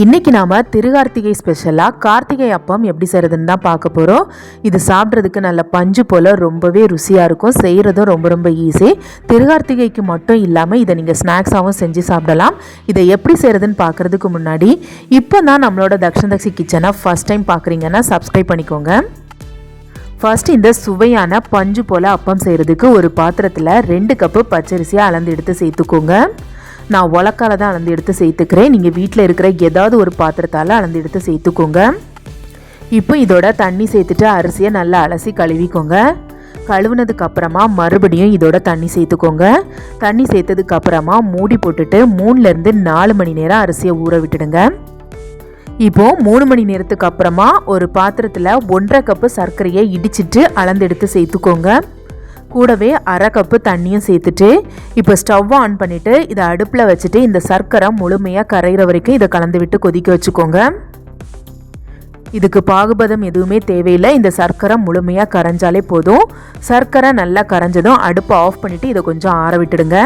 இன்னைக்கு நாம் திருகார்த்திகை ஸ்பெஷலாக கார்த்திகை அப்பம் எப்படி செய்கிறதுன்னு தான் பார்க்க போகிறோம் இது சாப்பிட்றதுக்கு நல்ல பஞ்சு போல் ரொம்பவே ருசியாக இருக்கும். செய்கிறதும் ரொம்ப ரொம்ப ஈஸி திருகார்த்திகைக்கு மட்டும் இல்லாமல் இதை நீங்கள் ஸ்நாக்ஸாகவும் செஞ்சு சாப்பிடலாம். இதை எப்படி செய்கிறதுன்னு பார்க்குறதுக்கு முன்னாடி இப்போ தான் நம்மளோட தக்ஷந்தக்ஷி கிச்சனை ஃபஸ்ட் டைம் பார்க்குறீங்கன்னா சப்ஸ்கிரைப் பண்ணிக்கோங்க. ஃபர்ஸ்ட் இந்த சுவையான பஞ்சு போல் அப்பம் செய்கிறதுக்கு ஒரு பாத்திரத்தில் ரெண்டு கப்பு பச்சரிசியை அளந்து எடுத்து சேர்த்துக்கோங்க. நான் உலக்கால தான் அளந்து எடுத்து சேர்த்துக்கிறேன். நீங்கள் வீட்டில் இருக்கிற ஏதாவது ஒரு பாத்திரத்தால் அளந்து எடுத்து சேர்த்துக்கோங்க. இப்போ இதோட தண்ணி சேர்த்துட்டு அரிசியை நல்லா அலசி கழுவிக்கோங்க. கழுவுனதுக்கு அப்புறமா மறுபடியும் இதோட தண்ணி சேர்த்துக்கோங்க. தண்ணி சேர்த்ததுக்கு அப்புறமா மூடி போட்டுட்டு மூணுலேருந்து நாலு மணி நேரம் அரிசியை ஊற விட்டுடுங்க. இப்போது மூணு மணி நேரத்துக்கு அப்புறமா ஒரு பாத்திரத்தில் ஒன்றரை கப்பு சர்க்கரையை இடிச்சிட்டு அளந்தெடுத்து சேர்த்துக்கோங்க. கூடவே அரை கப்பு தண்ணியும் சேர்த்துட்டு இப்போ ஸ்டவ் ஆன் பண்ணிவிட்டு இதை அடுப்பில் வச்சுட்டு இந்த சர்க்கரை முழுமையாக கரைகிற வரைக்கும் இதை கலந்து விட்டு கொதிக்க வச்சுக்கோங்க. இதுக்கு பாகுபதம் எதுவுமே தேவையில்லை. இந்த சர்க்கரை முழுமையாக கரைஞ்சாலே போதும். சர்க்கரை நல்லா கரைஞ்சதும் அடுப்பை ஆஃப் பண்ணிவிட்டு இதை கொஞ்சம் ஆற விட்டுடுங்க.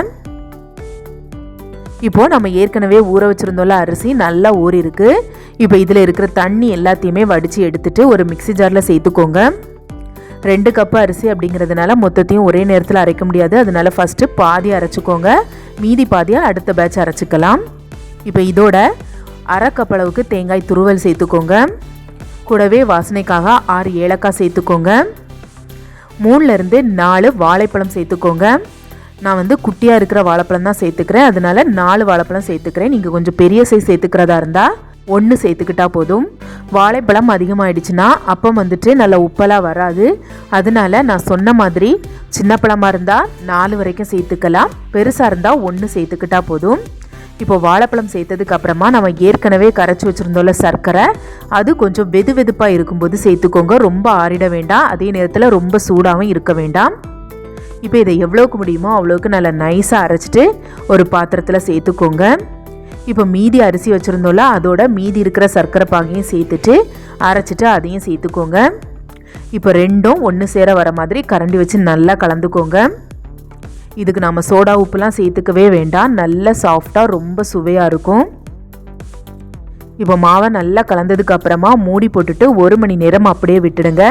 இப்போது நம்ம ஏற்கனவே ஊற வச்சுருந்தோம்ல அரிசி நல்லா ஊறி இருக்குது இப்போ இதில் இருக்கிற தண்ணி எல்லாத்தையுமே வடித்து எடுத்துட்டு ஒரு மிக்சி ஜாரில் சேர்த்துக்கோங்க. ரெண்டு கப்பு அரிசி அப்படிங்கிறதுனால மொத்தத்தையும் ஒரே நேரத்தில் அரைக்க முடியாது. அதனால ஃபஸ்ட்டு பாதி அரைச்சிக்கோங்க. மீதி பாதியாக அடுத்த பேட்ச் அரைச்சிக்கலாம். இப்போ இதோட அரை அளவுக்கு தேங்காய் துருவல் சேர்த்துக்கோங்க. கூடவே வாசனைக்காக ஆறு ஏலக்காய் சேர்த்துக்கோங்க. மூணுலேருந்து நாலு வாழைப்பழம் சேர்த்துக்கோங்க. நான் வந்து குட்டியாக இருக்கிற வாழைப்பழம் தான் சேர்த்துக்கிறேன். அதனால் நாலு வாழைப்பழம் சேர்த்துக்கிறேன். நீங்கள் கொஞ்சம் பெரிய சைஸ் சேர்த்துக்கிறதா இருந்தால் ஒன்று சேர்த்துக்கிட்டா போதும். வாழைப்பழம் அதிகமாகிடுச்சுன்னா அப்பம் வந்துட்டு நல்லா உப்பெல்லாம் வராது. அதனால நான் சொன்ன மாதிரி சின்ன பழமாக இருந்தால் நாலு வரைக்கும் சேர்த்துக்கலாம். பெருசாக இருந்தால் ஒன்று சேர்த்துக்கிட்டா போதும். இப்போ வாழைப்பழம் சேர்த்ததுக்கு அப்புறமா நம்ம ஏற்கனவே கரைச்சி வச்சுருந்தோம்ல சர்க்கரை அது கொஞ்சம் வெது வெதுப்பாக இருக்கும்போது சேர்த்துக்கோங்க. ரொம்ப ஆறிட வேண்டாம். அதே நேரத்தில் ரொம்ப சூடாகவும் இருக்க வேண்டாம். இப்போ இதை எவ்வளோக்கு முடியுமோ அவ்வளோக்கு நல்லா நைஸாக அரைச்சிட்டு ஒரு பாத்திரத்தில் சேர்த்துக்கோங்க. இப்போ மீதி அரிசி வச்சுருந்தோம்ல அதோட மீதி இருக்கிற சர்க்கரை பாகையும் சேர்த்துட்டு அரைச்சிட்டு அதையும் சேர்த்துக்கோங்க. இப்போ ரெண்டும் ஒன்று சேர வர மாதிரி கரண்டி வச்சு நல்லா கலந்துக்கோங்க. இதுக்கு நம்ம சோடா உப்புலாம் சேர்த்துக்கவே வேண்டாம். நல்ல சாஃப்டாக ரொம்ப சுவையாக இருக்கும். இப்போ மாவை நல்லா கலந்ததுக்கு அப்புறமா மூடி போட்டுட்டு ஒரு மணி நேரம் அப்படியே விட்டுடுங்க.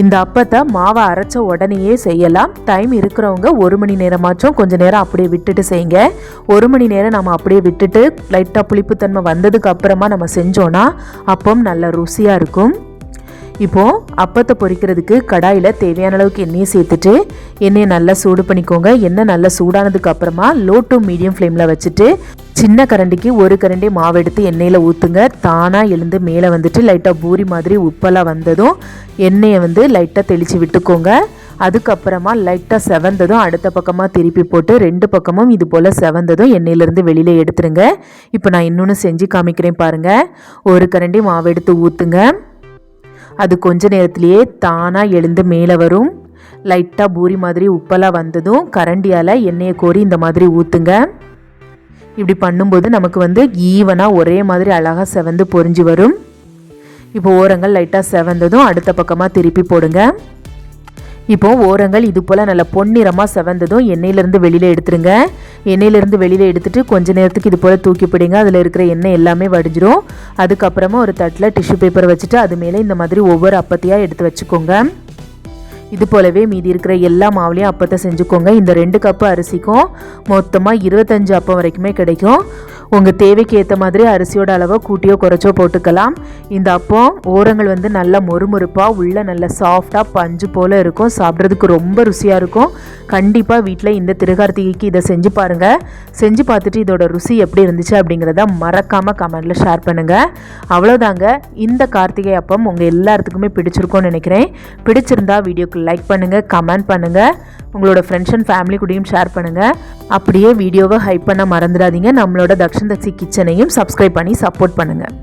இந்த அப்பத்தை மாவை அரைச்ச உடனேயே செய்யலாம். டைம் இருக்கிறவங்க ஒரு மணி நேரமாச்சும் கொஞ்சம் நேரம் அப்படியே விட்டுட்டு செய்யுங்க. ஒரு மணி நேரம் நம்ம அப்படியே விட்டுட்டு லைட்டாக புளிப்புத்தன்மை வந்ததுக்கு அப்புறமா நம்ம செஞ்சோன்னா அப்பம் நல்ல ருசியாக இருக்கும். இப்போது அப்பத்தை பொரிக்கிறதுக்கு கடாயில் தேவையான அளவுக்கு எண்ணெயை சேர்த்துட்டு எண்ணெயை நல்லா சூடு பண்ணிக்கோங்க. எண்ணெய் நல்லா சூடானதுக்கு அப்புறமா லோ டு மீடியம் ஃப்ளேமில் வச்சுட்டு சின்ன கரண்டிக்கு ஒரு கரண்டி மாவு எடுத்து எண்ணெயில் ஊற்றுங்க தானாக எழுந்து மேலே வந்துட்டு லைட்டாக பூரி மாதிரி உப்பெல்லாம் வந்ததும் எண்ணெயை வந்து லைட்டாக தெளித்து விட்டுக்கோங்க. அதுக்கப்புறமா லைட்டாக செவந்ததும் அடுத்த பக்கமாக திருப்பி போட்டு ரெண்டு பக்கமும் இது போல் செவந்ததும் எண்ணெயிலேருந்து வெளியில் எடுத்துருங்க. இப்போ நான் இன்னொன்று செஞ்சு காமிக்கிறேன் பாருங்கள் ஒரு கரண்டி மாவு எடுத்து ஊற்றுங்க அது கொஞ்ச நேரத்திலேயே தானாக எழுந்து மேலே வரும். லைட்டாக பூரி மாதிரி உப்பெல்லாம் வந்ததும் கரண்டியால் எண்ணெயை கோரி இந்த மாதிரி ஊற்றுங்க இப்படி பண்ணும்போது நமக்கு வந்து ஈவனாக ஒரே மாதிரி அழகாக செவந்து பொறிஞ்சு வரும். இப்போ ஓரங்கள் லைட்டாக செவந்ததும் அடுத்த பக்கமாக திருப்பி போடுங்க. இப்போ ஓரங்கள் இது போல் நல்லா பொன்னிறமாக செவந்ததும் எண்ணெயிலேருந்து வெளியில் எடுத்துருங்க. எண்ணெயிலேருந்து வெளியில் எடுத்துகிட்டு கொஞ்ச நேரத்துக்கு இது போல் தூக்கி பிடிங்க. அதில் இருக்கிற எண்ணெய் எல்லாமே வடிஞ்சிரும். அதுக்கப்புறமா ஒரு தட்டில் டிஷ்யூ பேப்பர் வச்சுட்டு அது மேலே இந்த மாதிரி ஒவ்வொரு அப்பத்தையாக எடுத்து வச்சுக்கோங்க. இது போலவே மீதி இருக்கிற எல்லா மாவுலையும் அப்பத்தை செஞ்சுக்கோங்க. இந்த ரெண்டு கப்பு அரிசிக்கும் மொத்தமாக இருபத்தஞ்சு அப்பம் வரைக்குமே கிடைக்கும். உங்கள் தேவைக்கு ஏற்ற மாதிரி அரிசியோட அளவை கூட்டியோ குறைச்சோ போட்டுக்கலாம். இந்த அப்பம் ஓரங்கள் வந்து நல்லா மொறுமொறுப்பாக உள்ளே நல்ல சாஃப்டாக பஞ்சு போல் இருக்கும். சாப்பிட்றதுக்கு ரொம்ப ருசியாக இருக்கும். கண்டிப்பாக வீட்டில் இந்த திருகார்த்திகைக்கு இதை செஞ்சு பாருங்கள் செஞ்சு பார்த்துட்டு இதோட ருசி எப்படி இருந்துச்சு அப்படிங்கிறத மறக்காமல் கமெண்டில் ஷேர் பண்ணுங்கள் அவ்வளோதாங்க இந்த கார்த்திகை அப்பம் உங்கள் எல்லாத்துக்குமே பிடிச்சிருக்கோன்னு நினைக்கிறேன். பிடிச்சிருந்தா வீடியோக்கு லைக் பண்ணுங்கள் கமெண்ட் பண்ணுங்கள் உங்களோட ஃப்ரெண்ட்ஸ் அண்ட் ஃபேமிலி கூடயும் ஷேர் பண்ணுங்கள் அப்படியே வீடியோவை ஹைப் பண்ண மறந்துடாதீங்க. நம்மளோட தக்ஷன் தக்ஷி கிச்சனையும் சப்ஸ்கிரைப் பண்ணி சப்போர்ட் பண்ணுங்கள்